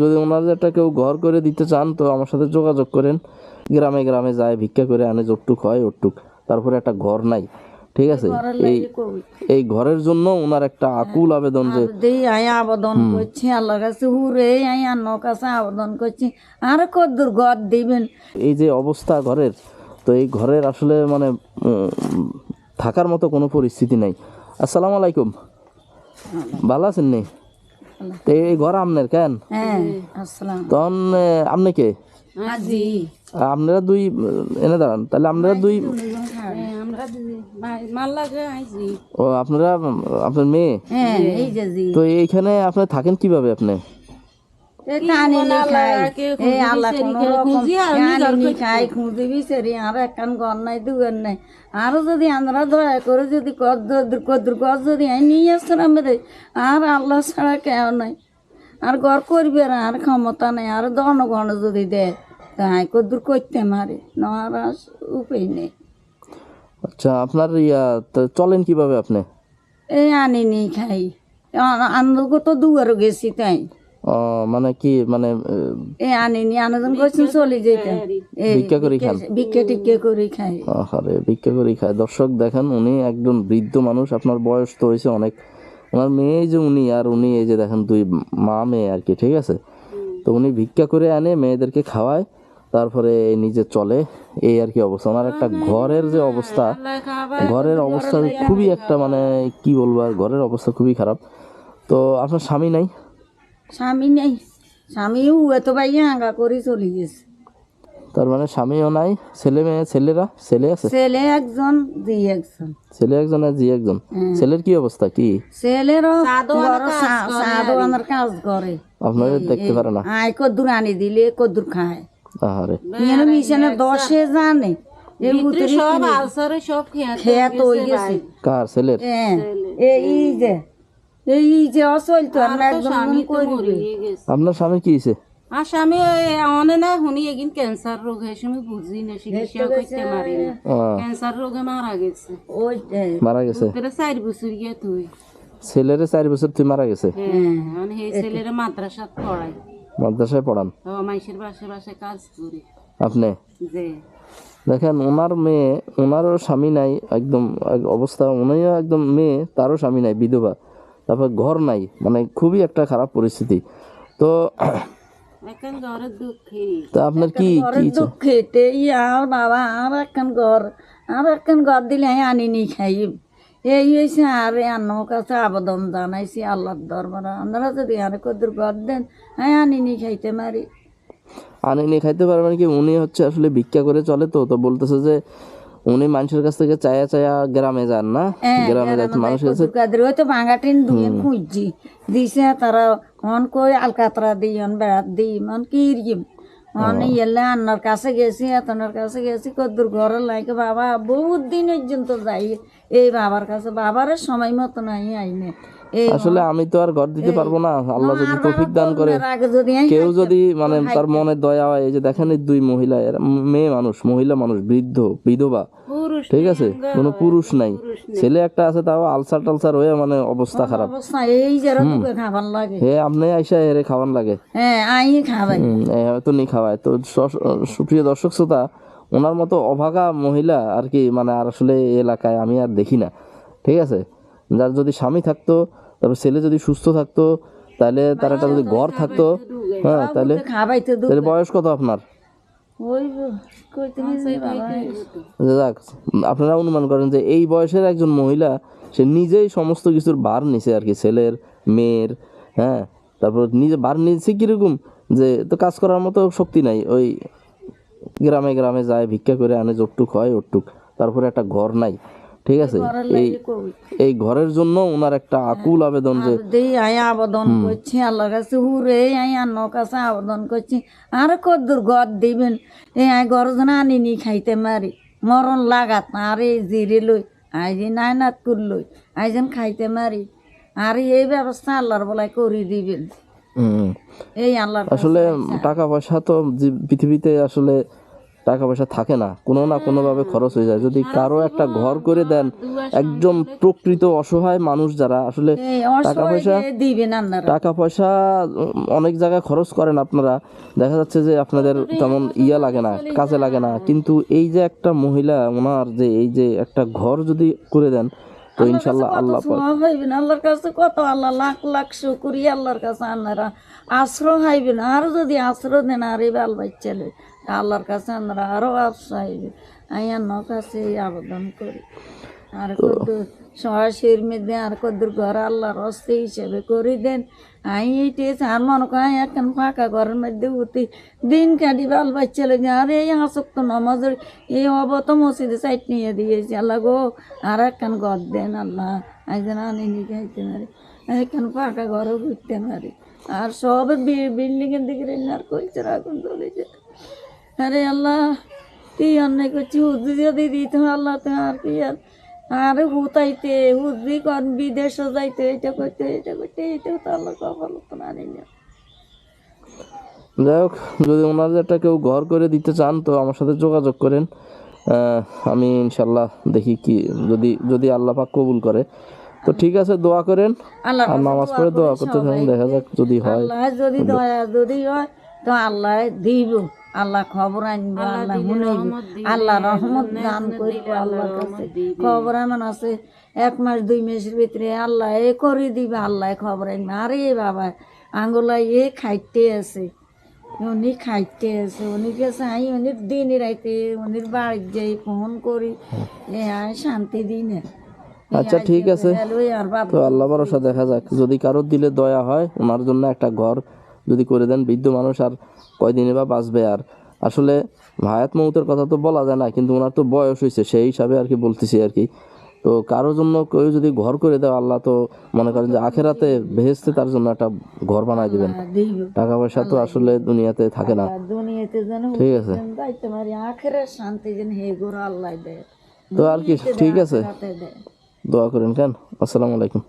যদি ওনাদের একটা কেউ ঘর করে দিতে চান তো আমার সাথে যোগাযোগ করেন। গ্রামে গ্রামে যায় ভিক্ষা করে আনে যতটুক হয় ওটুক। তারপরে একটা ঘর নাই ঠিক আছে? এই এই ঘরের জন্য ওনার একটা আকুল আবেদন যে দেই আই আবেদন করছি আল্লাহর কাছে হুরে আই আন্নর কাছে আবেদন করছি। আর কদ্দুর ঘর দিবেন। এই যে অবস্থা ঘরের তো এই ঘরের আসলে মানে থাকার মতো কোনো পরিস্থিতি নাই। আসসালামু আলাইকুম। ভালো আছেন নি? তো এই ঘর আপনার কেন? হ্যাঁ তখন আপনি কে? আপনারা দুই এনে দাঁড়ান। তাহলে আপনারা দুই আইছি। ও আপনারা আপনার মেয়ে? হ্যাঁ তো এইখানে আপনি থাকেন কীভাবে আপনি? আর একখান ঘর নাই দুয়ার নাই। আরও যদি আমরা দয়া করে যদি কদ্দুর যদি আই নিয়ে রে আর আল্লাহ ছাড়া কেউ নাই। আর ঘর করবে আর আর ক্ষমতা নেই আর জনগণ যদি দেয় তাই কদ্দুর করতে মারে আর উপায় নেই। আচ্ছা আপনার ইয়া চলেন কীভাবে আপনি? এই আনি নি খাই। আনন্দকে তো দুয়ারও গেছি তাই। মানে কি মানে আহ, এই আনি নি আনন্দ করছি চলে যেতে ভিক্ষা করে খান। ভিক্ষে টিক্ষে করে খাই। আরে ভিক্ষা করে খায় দর্শক দেখেন উনি একজন বৃদ্ধ মানুষ আপনার বয়স তো হয়েছে অনেক। ওনার মেয়ে যে উনি আর উনি এই যে দেখেন দুই মা মেয়ে আর কি ঠিক আছে? তো উনি ভিক্ষা করে আনে মেয়েদেরকে খাওয়ায় তারপরে নিজে চলে। এই আর কি অবস্থা। ওনার একটা ঘরের যে অবস্থা ঘরের অবস্থা খুবই একটা মানে কি বলব আর ঘরের অবস্থা খুবই খারাপ। তো আপনার স্বামী নাই? স্বামী নেই। স্বামীও এত বাইয়া হাঙ্গা করে চলে গেছে। তার মানে স্বামীও নাই ছেলে মেয়ে ছেলেরা ছেলে আছে? ছেলে একজন দি একজন। ছেলে একজন আর জি একজন। ছেলের কি অবস্থা কি? ছেলেরও বড় সাধুয়ানের কাজ করে। আপনাদের দেখতে পারে না। আয় কদ্দুর আনি দিলে কদ্দুর খায়। আহারে। মেয়ের মিশনে দশে জানে। এই ভিতরে খেয়া তো হয়ে গেছে। কার ছেলের? হ্যাঁ। এই যে এই যে আমরা একদম মন করবে আপনার স্বামী কি হয়েছে? আসামি অনে না শুনি এগিন ক্যান্সার রোগ হয়েছে আমি বুঝি না চিকিৎসা করতে পারি না। ক্যান্সার রোগে মারা গেছে। ওই মারা গেছে? তোরা চার বছর গিয়ে তুই ছেলের চার বছর তুই মারা গেছে? হ্যাঁ মানে সেই ছেলেরা মাদ্রাসাত পড়াই মাদ্রাসায় পড়ান? ও মাইসের বাসে বাসে কাজ করি। আপনি? দেখেন ওনার মেয়ে ওনারও স্বামী নাই একদম এক অবস্থা উনিও একদম মেয়ে তারও স্বামী নাই বিধবা। তারপর ঘর নাই মানে খুবই একটা খারাপ পরিস্থিতি। তো আপনার কি আর বাবা আর একখান ঘর আর একখান ঘর দিলে আমি আনি নি খাই এই হয়েছে আর আন্নর কাছে আবেদন জানাইছি আল্লাহর দরবারে। আমরা যদি আর কদ্দুর ঘর দেন আমি আনি নি খাইতে মারি আনে নিয়ে খাইতে পারবেন কি? উনি হচ্ছে আসলে ভিক্ষা করে চলে তো তো বলতেছে যে উনি মানুষের কাছ থেকে চায়া চায়া গ্রামে যান না? গ্রামে যাচ্ছে মানুষের কাছে ওই তো ভাঙাটিন দুয়ে খুঁজছি। দিছে তারা মন কই আলকাতরা দিই অন বেড়াত দিই মন কি ইরিম মন এলে আন্নার কাছে গেছি এতনার কাছে গেছি কদ্দুর ঘরের লাইকে বাবা বহুত দিন পর্যন্ত যাই। এই বাবার কাছে বাবার সময় মতো নাই আইনে। আসলে আমি তো আর ঘর দিতে পারব না। আল্লাহ যদি তৌফিক দান করে কেউ যদি মানে তার মনে দয়া হয় এই যে দেখেন এই দুই মহিলা এরা মেয়ে মানুষ মহিলা মানুষ বৃদ্ধ বিধবা ঠিক আছে? কোনো পুরুষ নাই। ছেলে একটা আছে তাও আলসার টালসার হয়ে মানে অবস্থা খারাপ। অবস্থা এই যে রকম খাবার লাগে। হে আপনি আইসা হেরে খাওয়ান লাগে। হ্যাঁ হয়তো নি খাওয়ায়। তো সুপ্রিয় দর্শক শ্রোতা ওনার মতো অভাগা মহিলা আর কি মানে আর আসলে এলাকায় আমি আর দেখি না। ঠিক আছে? যার যদি স্বামী থাকতো তারপর ছেলে যদি সুস্থ থাকতো তাহলে তার একটা যদি ঘর থাকতো হ্যাঁ তাহলে তাহলে বয়স কত আপনার? যে যাক আপনারা অনুমান করেন যে এই বয়সের একজন মহিলা সে নিজেই সমস্ত কিছুর ভার নিছে আর কি ছেলের মেয়ের হ্যাঁ তারপর নিজে ভার নিচ্ছে কীরকম যে তো কাজ করার মতো শক্তি নাই ওই গ্রামে গ্রামে যায় ভিক্ষা করে আনে যতটুক হয় ওটুক তারপরে একটা ঘর নাই। ঠিক আছে? এই এই ঘরের জন্য ওনার একটা আকুল আবেদন যে দেই আই আবেদন করছি আল্লাহর কাছে হুরে আই আন্নর কাছে আবেদন করছি। আর কদ্দুর ঘর দিবেন এই আই ঘর যেন আনি নি খাইতে মারি। মরণ লাগাত আর এই জিরে লই আই যে নাই নাত কুল লই আই যেন খাইতে মারি। আর এই ব্যবস্থা আল্লাহর বলাই করে দিবেন। হুম, এই আল্লাহর আসলে টাকা পয়সা তো পৃথিবীতে আসলে টাকা পয়সা থাকে না কোনো না কোনোভাবে খরচ হয়ে যায়। যদি কারও একটা ঘর করে দেন একদম প্রকৃত অসহায় মানুষ যারা আসলে টাকা পয়সা টাকা পয়সা অনেক জায়গায় খরচ করেন আপনারা। দেখা যাচ্ছে যে আপনাদের তেমন ইয়া লাগে না কাজে লাগে না। কিন্তু এই যে একটা মহিলা ওনার যে এই যে একটা ঘর যদি করে দেন তো ইনশাল্লাহ আল্লাহ হইবেন আল্লাহর কাছে কত আল্লাহ লাখ লাখ শুকুরি আল্লাহর কাছে আপনারা। আশ্রয় হইবেন আর যদি আশ্রয় দেন আর এই বাল বাচ্চালে আল্লাহর কাছে আপনারা আরও আশ্রয় হইবেন আমি কাছে আবেদন করি। আর কদ্দুর সরাসরির মধ্যে আর কদ্দুর ঘর আল্লাহর হস্তে হিসেবে করে দেন। আমি এইটে আর মনে করি এখন ফাঁকা ঘরের মধ্যে উঠি। দিন কাটি বাল বাচ্চালে আর এই আসক্ত নমাজের এই অবত মসজিদে সাইড নিয়ে দিয়েছি। আল্লাহ গো আর একখান ঘর দেন আল্লাহ। একজন আনি নিয়ে খাইতে পারি একখান ফাঁকা ঘরও ঘুরতে পারি আর সব বিল্ডিং এর দিকে আর কইছে আগুন চলেছে আরে আল্লাহ কি অন্যায় করছি? হুদি যদি দিত আল্লাহ তো আর কি আর আর হুতাইতে হুদি কর বিদেশে যাইতে এটা করতে এটা করতে এটা তো আল্লাহ কপাল তো না। যাই হোক যদি ওনাদের একটা কেউ ঘর করে দিতে চান তো আমার সাথে যোগাযোগ করেন। আহ, আমি ইনশাল্লাহ দেখি কি যদি যদি আল্লাহ পাক কবুল করে। তো ঠিক আছে দোয়া করেন। আর নামাজ পড়ে দোয়া করতে থাকুন দেখা যাক যদি হয়। যদি দয়া যদি হয় তো আল্লাহ দিব আল্লাহ খবর আনব আল্লাহ শুনাইব আল্লাহ রহমত দান করব আল্লাহর কাছে। খবর এমন আছে এক মাস দুই মাসের ভিতরে আল্লাহ এ করে দিবে আল্লাহ খবর আনবে। আরে বাবা আঙ্গুলা এ খাইতে আছে উনি খাইতে আছে উনি গেছে আই উনি দিন রাইতে উনির বাড়ি যাই ফোন করি এ আয় শান্তি দিনে। আচ্ছা ঠিক আছে। আর বাবা তো আল্লাহ ভরসা দেখা যাক। যদি কারোর দিলে দয়া হয় ওনার জন্য একটা ঘর যদি করে দেন বৃদ্ধ মানুষ আর কয়দিনে বা বাঁচবে আর? আসলে হায়াত মৌতের কথা তো বলা যায় না কিন্তু ওনার তো বয়স হয়েছে সেই হিসাবে আর কি বলতেছি আর কি। তো কারোর জন্য কেউ যদি ঘর করে দেয় আল্লাহ তো মনে করেন যে আখেরাতে ভেস্তে তার জন্য একটা ঘর বানায় দিবেন। টাকা পয়সা তো আসলে দুনিয়াতে থাকে না। দুনিয়াতে যেন ঠিক আছে। যাইতে শান্তি যেন হে গোর আল্লাহ দেয়। তো আর কি ঠিক আছে। দোয়া। করেন কেন? আসসালামু আলাইকুম।